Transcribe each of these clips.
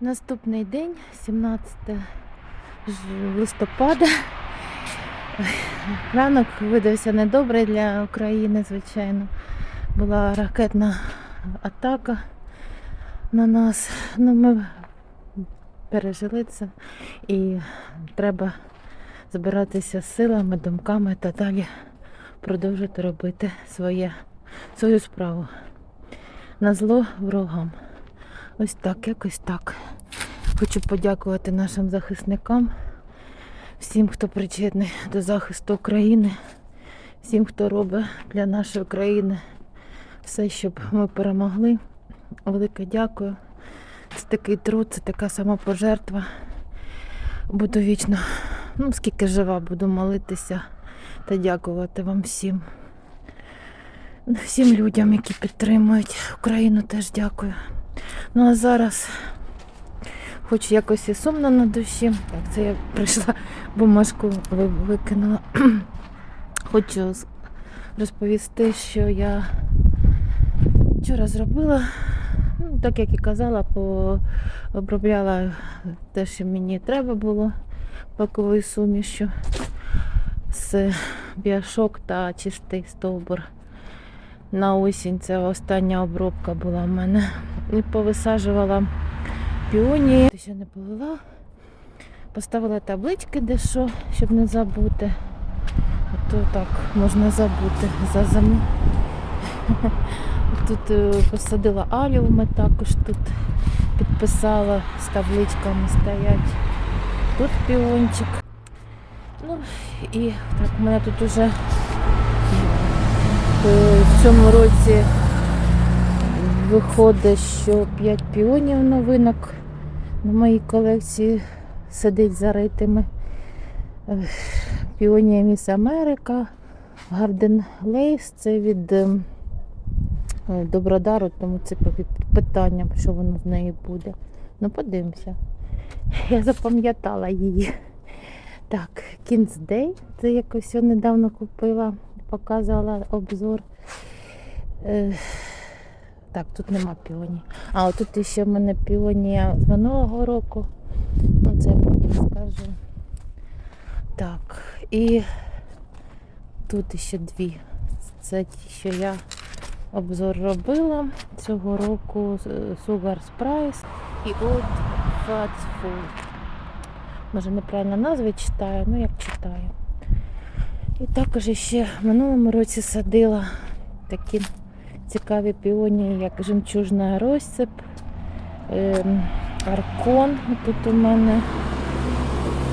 Наступний день, 17 листопада. Ранок видався недобрий для України, звичайно. Була ракетна атака на нас. Ну, ми пережили це і треба збиратися силами, думками та далі продовжити робити своє, свою справу. На зло ворогам. Ось так, якось так. Хочу подякувати нашим захисникам, всім, хто причетний до захисту України, всім, хто робить для нашої країни все, щоб ми перемогли. Велике дякую. Це такий труд, це така самопожертва. Буду вічно, ну скільки жива, буду молитися та дякувати вам всім. Всім людям, які підтримують Україну, теж дякую. Ну а зараз хоч якось і сумно на душі. Так, це я прийшла, бумажку викинула. Хочу розповісти, що я вчора зробила. Ну, так як і казала, по... обробляла те, що мені треба було паковою сумішю з біошок та чистий стовбур. На осінь це остання обробка була в мене. І повисаджувала піонії. Ще не полила. Поставила таблички, де що, щоб не забути. А то так можна забути за зиму. Тут е, посадила аліуми також тут підписала з табличками стоять. Тут піончик. Ну і так, у мене тут уже в цьому році виходить, що 5 піонів новинок на моїй колекції сидить заритими. Е, Піонія Міс Америка, Гарден Лейс, це від ем, е, Добродару, тому це під питанням, що воно з нею буде. Ну, подивимося. Я запам'ятала її. Так, Кінздей, це якось я недавно купила, показувала обзор. Е, так, тут нема піонії. А, тут ще в мене піонія з минулого року. Ну, це я потім скажу. Так, і тут ще дві. Це ті, що я обзор робила цього року е, Sugar Price і от Fat Food. Може неправильно назви читаю, ну як читаю. І також ще в минулому році садила такі цікаві піонії, як жемчужна розсип, ем, аркон тут у мене.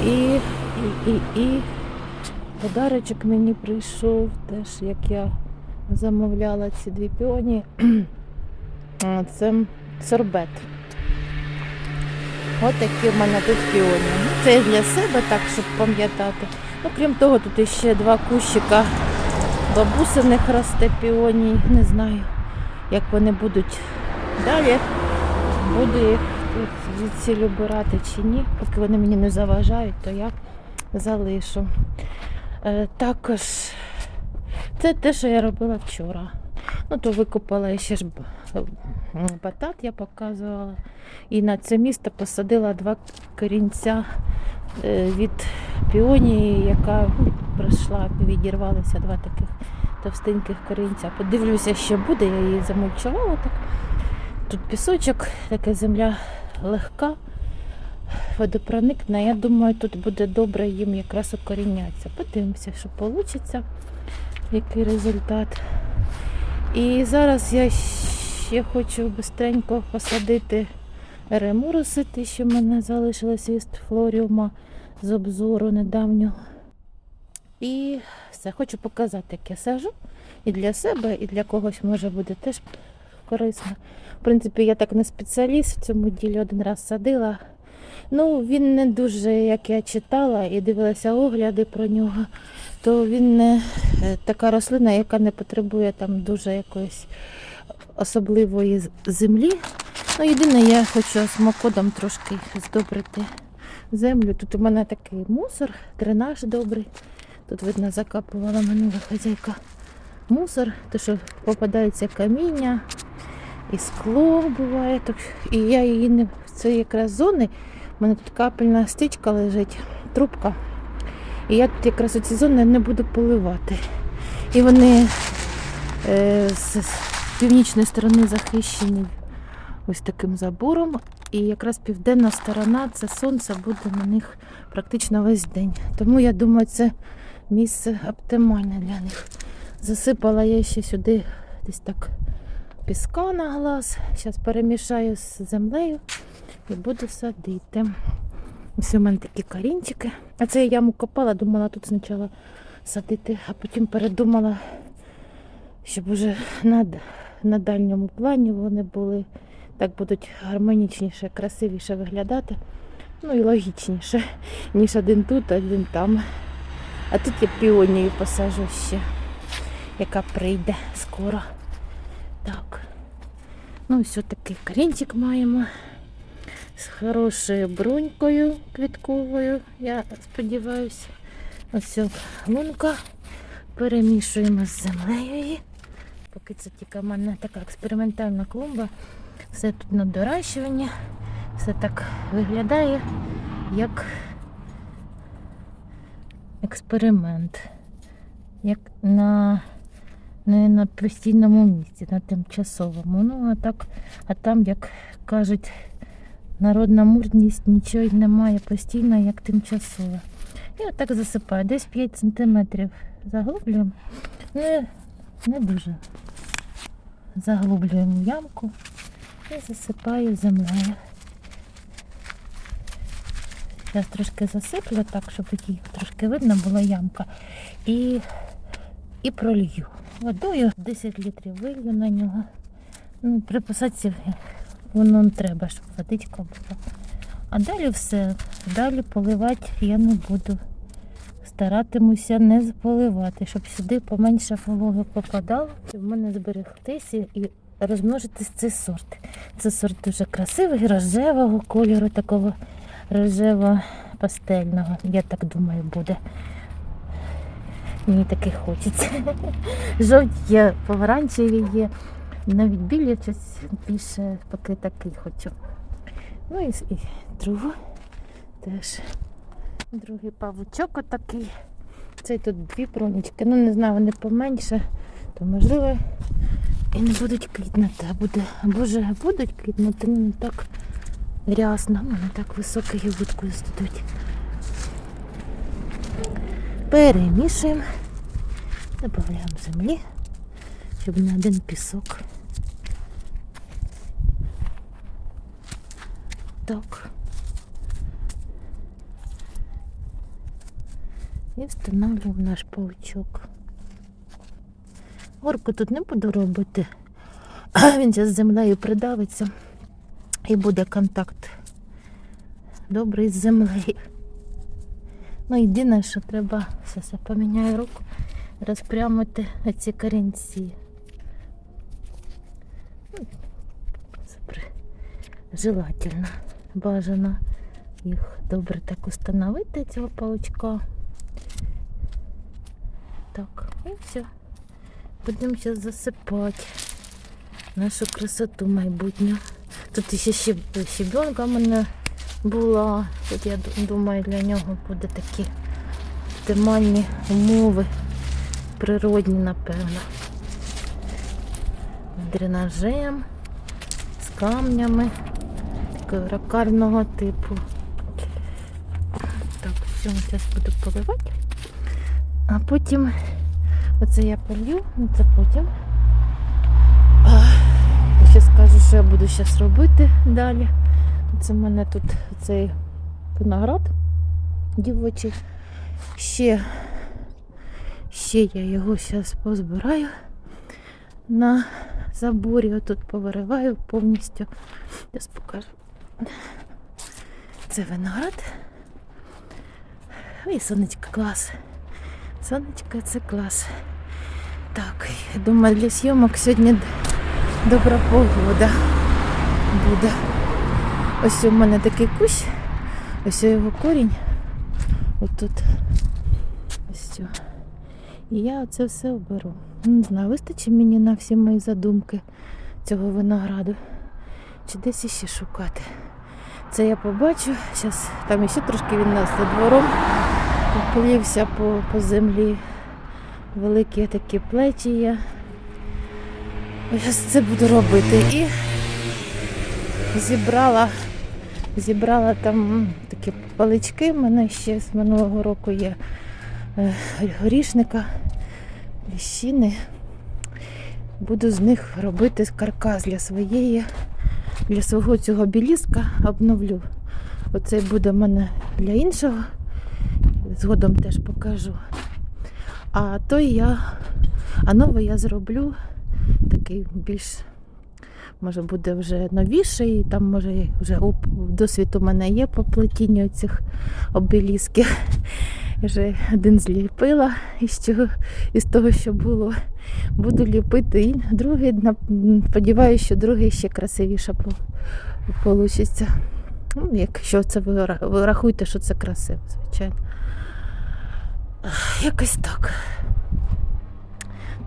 І, і, і, і подарочок мені прийшов теж, як я замовляла ці дві піонії. А, Це сорбет. Ось такі в мене тут піоні. Ну, Це для себе так, щоб пам'ятати. Ну, крім того, тут ще два кущика бабусиних росте піоній. Не знаю, як вони будуть далі. Буду їх звідсіль обирати чи ні. Поки вони мені не заважають, то я залишу. Е, також це те, що я робила вчора. Ну, то викопала ще ж батат, я показувала. І на це місто посадила два корінця від піонії, яка ну, пройшла, відірвалися два таких товстеньких корінця. Подивлюся, що буде, я її замульчувала так. Тут пісочок, така земля легка, водопроникна. Я думаю, тут буде добре їм якраз укорінятися. Подивимося, що вийде, який результат. І зараз я ще хочу швидко посадити ремуруси, ті, що в мене залишилось від флоріума з обзору недавнього. І все, хочу показати, як я сажу. І для себе, і для когось може буде теж корисно. В принципі, я так не спеціаліст в цьому ділі один раз садила. Ну, він не дуже, як я читала і дивилася огляди про нього, то він не е, така рослина, яка не потребує там дуже якоїсь особливої землі. Ну, єдине, я хочу смакодом трошки здобрити землю. Тут у мене такий мусор, дренаж добрий. Тут, видно, закапувала минула хазяйка мусор, то що попадається каміння, і скло буває. І я її не в цієї якраз зони. У мене тут капельна стичка лежить, трубка. І я тут якраз ці зони не буду поливати. І вони е, з північної сторони захищені ось таким забором. І якраз південна сторона це сонце буде на них практично весь день. Тому я думаю, це місце оптимальне для них. Засипала я ще сюди десь так піска на глаз. Зараз перемішаю з землею і буду садити. Ось у мене такі корінчики. А це я яму копала, думала тут спочатку садити, а потім передумала, щоб уже на, на дальньому плані вони були. Так будуть гармонічніше, красивіше виглядати. Ну і логічніше, ніж один тут, один там. А тут я піонію посажу ще, яка прийде скоро. Так. Ну, ось такий корінчик маємо. З хорошою брунькою квітковою, я сподіваюся. Ось лунка. Перемішуємо з землею її. Поки це тільки в мене така експериментальна клумба. Все тут на доращування. Все так виглядає, як експеримент. Як на не на постійному місці, на тимчасовому. Ну, а так, а там, як кажуть, народна мужність нічого немає постійно, як тимчасово. І отак засипаю. Десь 5 см заглублюємо. Не, не дуже. Заглублюємо ямку і засипаю землею. Зараз трошки засиплю так, щоб її трошки видно була ямка. І, і пролью. Водою 10 літрів вилью на нього. Ну, при посадці воно не треба, щоб водичка була. А далі все. Далі поливати я не буду. Старатимуся не поливати, щоб сюди поменше вологи попадало. Щоб в мене зберегтися і розмножитись цей сорт. Це сорт дуже красивий, рожевого кольору, такого рожево-пастельного. Я так думаю, буде. Мені таки хочеться. Жовті є, помаранчеві є. Навіть білі щось більше поки такий хочу. Ну і, і другу теж. Другий павучок отакий. Цей тут дві бронічки. Ну не знаю, вони поменше, можливо і не будуть квітнути. А буде, або ж будуть квітнути, ну не так рясно, ну не так високо гілочкою стадуть. Перемішуємо, додаємо землі, щоб не один пісок. Так. І встановлюємо наш паучок. Горку тут не буду робити. Він зараз з землею придавиться і буде контакт добрий з землею. Ну, єдине, що треба, я поміняю руку, розпрямити ці корінці. Желательно. Бажано їх добре так установити, цього паучка. Так, і все. Будемо зараз засипати нашу красоту майбутню. Тут ще щебенка в мене була. Тут я думаю, для нього буде такі оптимальні умови. Природні, напевно. Дренажем, з камнями такого ракарного типу. Так, все, зараз буду поливати. А потім оце я полью, ну це потім. Ще скажу, що я буду зараз робити далі. Це в мене тут цей виноград дівочий. Ще, ще я його зараз позбираю на заборі. Отут повириваю повністю. Зараз покажу. Це виноград. Ой, сонечко клас. Сонечко це клас. Так, я думаю, для зйомок сьогодні добра погода буде. Ось у мене такий кущ, ось його корінь. Отут. Ось. І я це все оберу. Не знаю, вистачить мені на всі мої задумки цього винограду. Чи десь іще шукати. Оце я побачу. Зараз там ще трошки він нас за двором поплівся по, по землі. Великі такі плечі є. Зараз це буду робити. І зібрала, зібрала там такі палички. У мене ще з минулого року є е, горішника, ліщини. Буду з них робити каркас для своєї, для свого цього біліска обновлю. Оцей буде в мене для іншого. Згодом теж покажу. А той я, а новий я зроблю такий більш, може буде вже новіший, там може вже досвід у мене є по плетінню цих обелісків. Я вже один зліпила із, чого, із того, що було. Буду ліпити і другий, сподіваюся, що другий ще красивіше вийде. Ну, якщо це ви ра- ви рахуєте, що це красиво, звичайно. Якось так.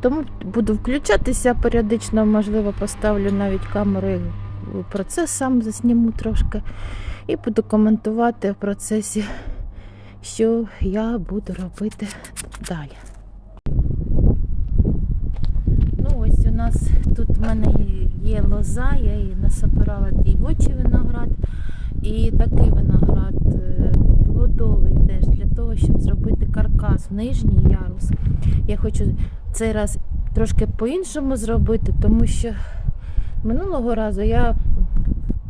Тому буду включатися періодично, можливо, поставлю навіть камеру і процес сам засніму трошки. І буду коментувати в процесі, що я буду робити далі. Ну, ось у нас тут в мене є лоза, я її насобирала дівочий виноград. І такий виноград е, теж для того, щоб зробити каркас в нижній ярус. Я хочу цей раз трошки по-іншому зробити, тому що минулого разу я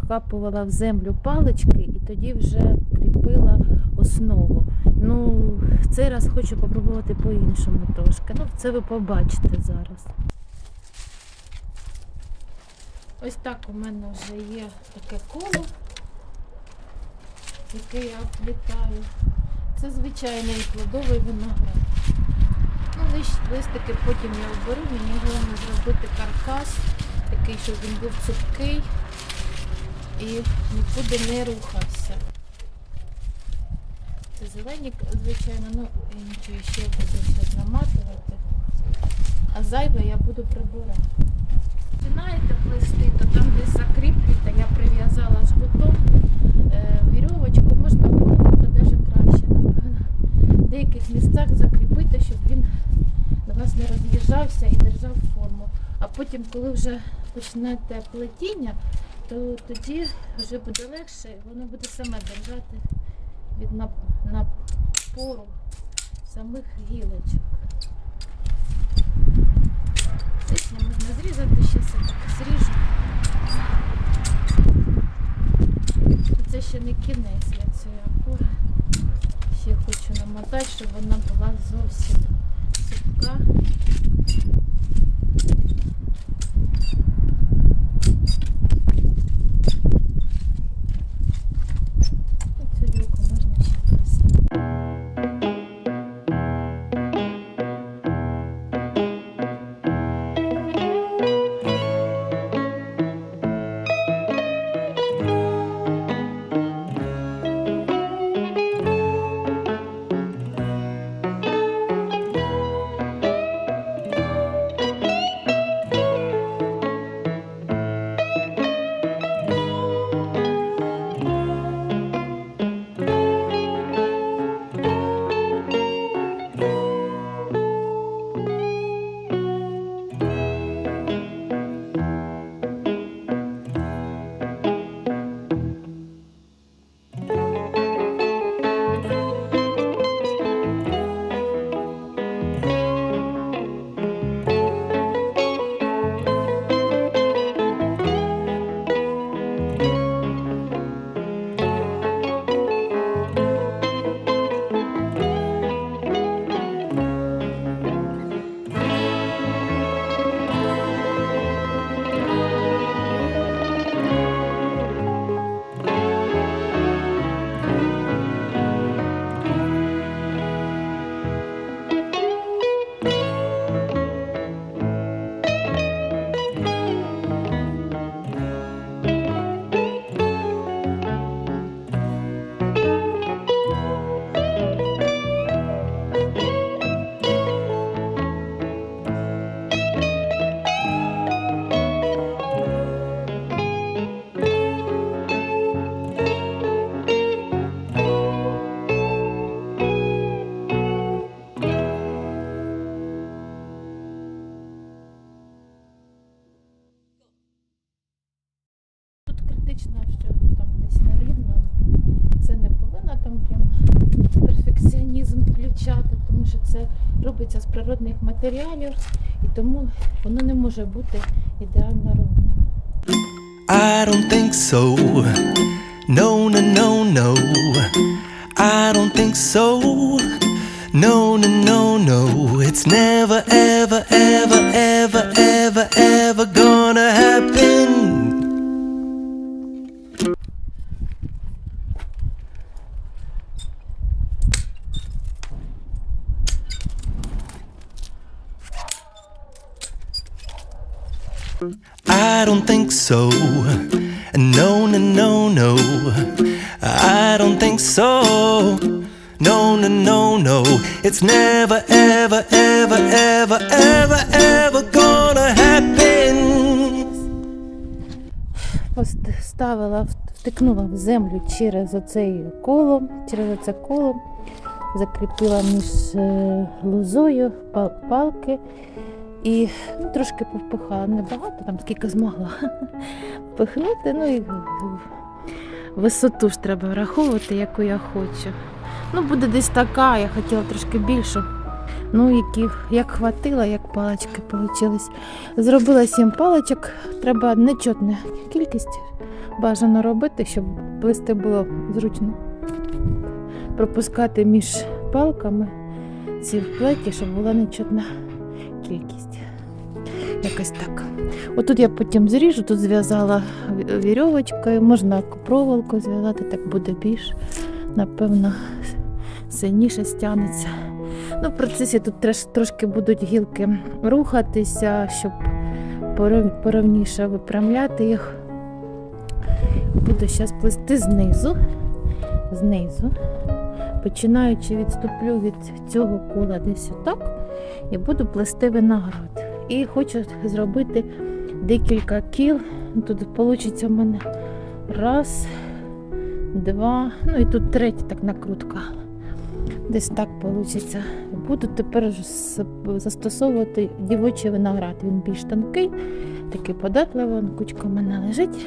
капувала в землю палички і тоді вже кріпила основу. Ну, цей раз хочу попробувати по-іншому трошки. Ну, це ви побачите зараз. Ось так у мене вже є таке коло яке я вплітаю. Це звичайний плодовий виноград. Ну, листики потім я оберу, мені головне зробити каркас, такий, щоб він був цупкий і нікуди не рухався. Це зелені, звичайно, ну і нічого ще буду все наматувати. А зайве я буду прибирати. Починаєте плести, то там десь закріплюєте, я прив'язала жгутом е, вірьовочку, можна було даже краще, напевно. В деяких місцях закріпити, щоб він до вас не роз'їжджався і держав форму. А потім, коли вже почнете плетіння, то тоді вже буде легше, воно буде саме держати від нап- напору самих гілочок. Ще можна зрізати, зараз я так зріжу. Це ще не кінець я цієї опори. Ще хочу намотати, щоб вона була зовсім сухка. природних матеріалів, і тому воно не може бути ідеально ровним. I don't think so. No, no, no, no. I don't think so. No, no, no, no. It's never, ever, ever, ever, ever, ever So. No, no, no, no. I don't think so. No, no, no, no. It's never, ever, ever, ever, ever, ever gonna happen. Поставила, втикнула в землю через оцей коло, через оце коло, закріпила між е, лозою пал- палки і ну, трошки повпихала, небагато, там скільки змогла впихнути. Ну і висоту ж треба враховувати, яку я хочу. Ну, буде десь така, я хотіла трошки більшу. Ну, які, як хватило, як палички вийшли. Зробила сім паличок, треба нечотна кількість бажано робити, щоб плисти було зручно. Пропускати між палками ці плеті, щоб була нечотна кількість. Якось так. Отут я потім зріжу, тут зв'язала ві- вірьовочкою, можна проволокою зв'язати, так буде більш, напевно, сильніше стягнеться. Ну, в процесі тут трошки будуть гілки рухатися, щоб поров- поровніше випрямляти їх. Буду зараз плести знизу. Знизу. Починаючи відступлю від цього кола десь отак і буду плести виноград. І хочу зробити декілька кіл. Тут вийде в мене раз, два, ну і тут третя так накрутка. Десь так вийде. Буду тепер застосовувати дівочий виноград. Він більш тонкий, такий податливий, кучка в мене лежить.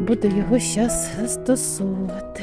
Буду його зараз застосовувати.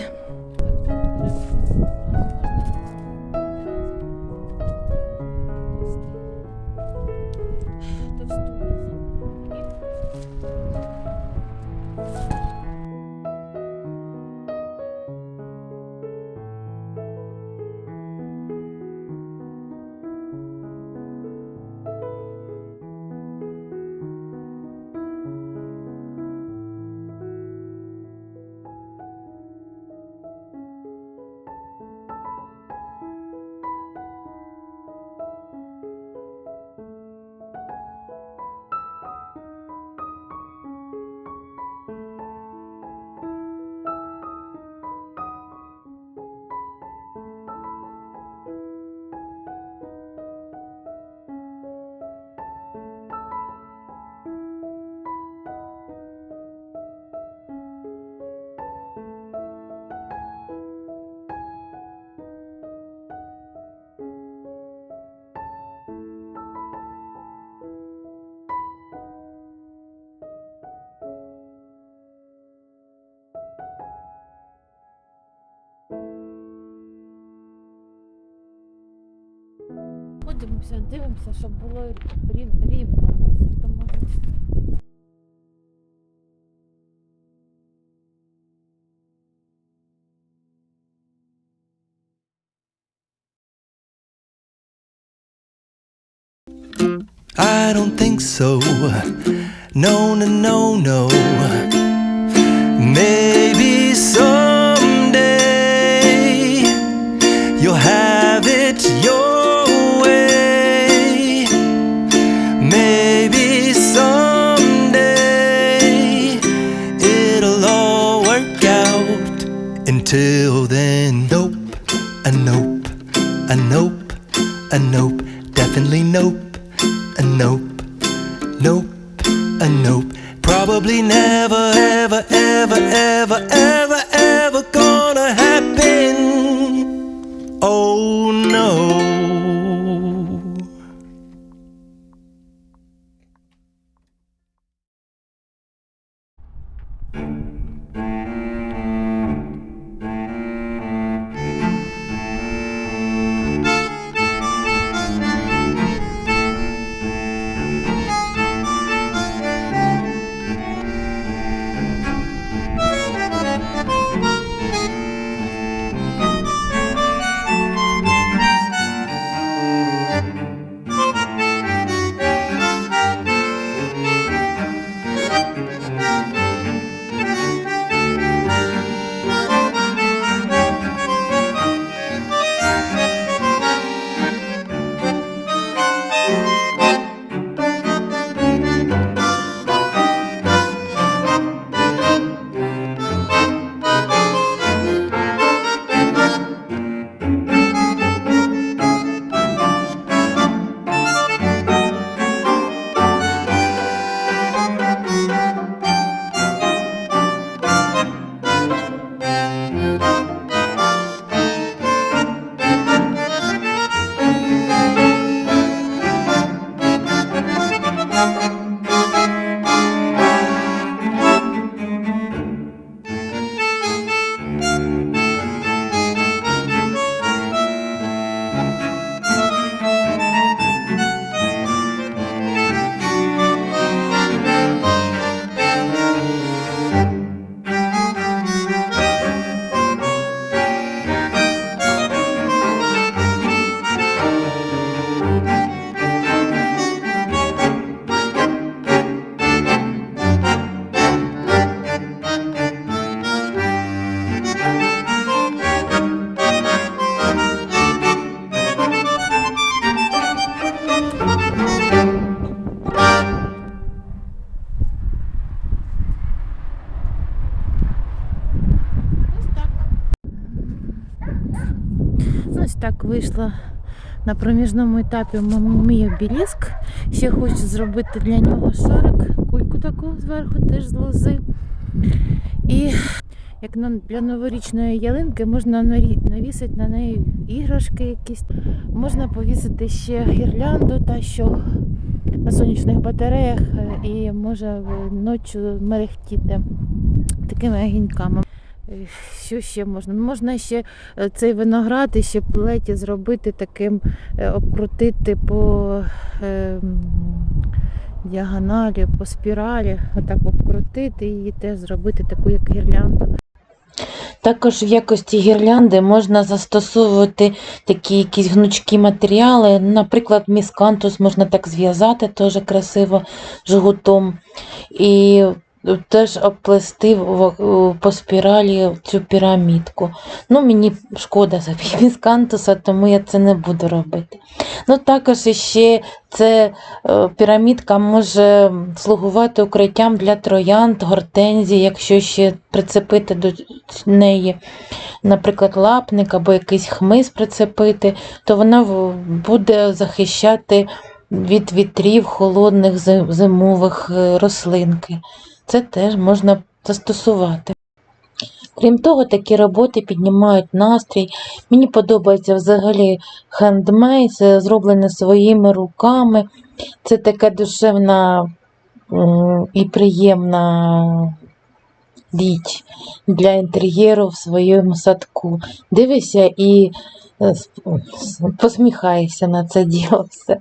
Ходимося, дивимося, щоб було рівно у нас. A nope, definitely nope, Thank you. Ось так вийшла на проміжному етапі мій обеліск. Ще хочу зробити для нього шарик, кульку таку зверху теж з лози. І як для новорічної ялинки можна навісити на неї іграшки якісь. Можна повісити ще гірлянду, та що на сонячних батареях е, і може е, ночі мерехтіти такими огіньками. Що ще можна? Ну, Можна ще е, цей виноград і ще плеті зробити таким, е, обкрутити по е, діагоналі, по спіралі, отак обкрутити і теж зробити таку, як гірлянду. Також в якості гірлянди можна застосовувати такі якісь гнучкі матеріали. Наприклад, міскантус можна так зв'язати, теж красиво жгутом. І теж обплести в- по спіралі цю пірамідку. Ну, мені шкода за міскантуса, тому я це не буду робити. Ну, також ще це е, пірамідка може слугувати укриттям для троянд, гортензій, якщо ще прицепити до неї, наприклад, лапник або якийсь хмиз прицепити, то вона буде захищати від вітрів холодних зимових е, рослинки. Це теж можна застосувати. Крім того, такі роботи піднімають настрій. Мені подобається взагалі хендмейд, зроблене своїми руками. Це така душевна і приємна річ для інтер'єру в своєму садку. Дивишся і е, посміхаєшся на це діло все.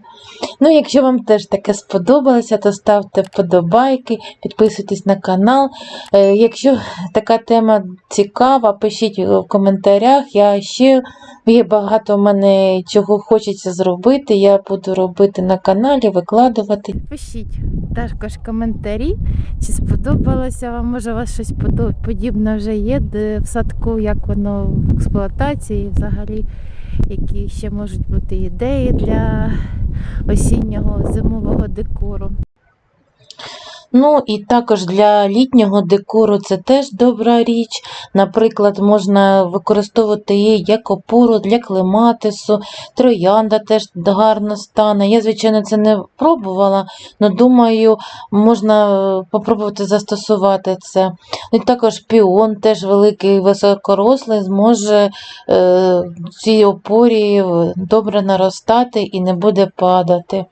Ну, якщо вам теж таке сподобалося, то ставте вподобайки, підписуйтесь на канал. Е, Якщо така тема цікава, пишіть в коментарях. Я ще є багато в мене чого хочеться зробити. Я буду робити на каналі, викладувати. Пишіть також коментарі, чи сподобалося вам, може у вас щось подібне вже є в садку, як воно в експлуатації, взагалі, які ще можуть бути ідеї для осіннього зимового декору. Ну і також для літнього декору це теж добра річ. Наприклад, можна використовувати її як опору для клематису, троянда теж гарно стане. Я, звичайно, це не пробувала, але думаю, можна е, попробувати застосувати це. І також піон, теж великий високорослий, зможе е, цій опорі е, добре наростати і не буде падати.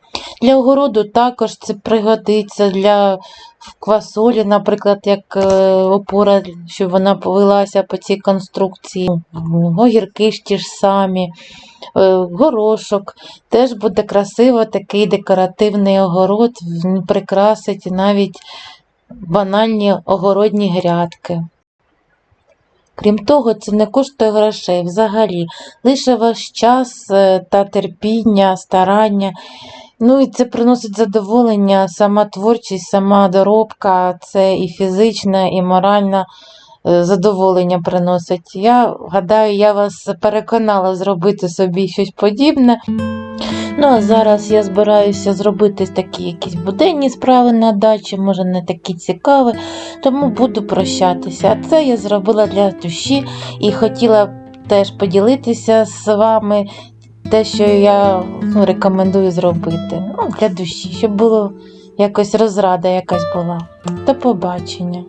Для огороду також це пригодиться для квасолі, наприклад, як е, опора, щоб вона повелася по цій конструкції. Огірки ж ті ж самі, е, горошок. Теж буде красиво такий декоративний огород, прикрасить навіть банальні огородні грядки. Крім того, це не коштує грошей взагалі, лише ваш час е, та терпіння, старання. Ну і це приносить задоволення, сама творчість, сама доробка, це і фізичне, і моральне задоволення приносить. Я гадаю, я вас переконала зробити собі щось подібне. Ну а зараз я збираюся зробити такі якісь буденні справи на дачі, може не такі цікаві, тому буду прощатися. А це я зробила для душі і хотіла теж поділитися з вами те, що я ну, рекомендую зробити. Ну, для душі, щоб було якось розрада якась була. До побачення.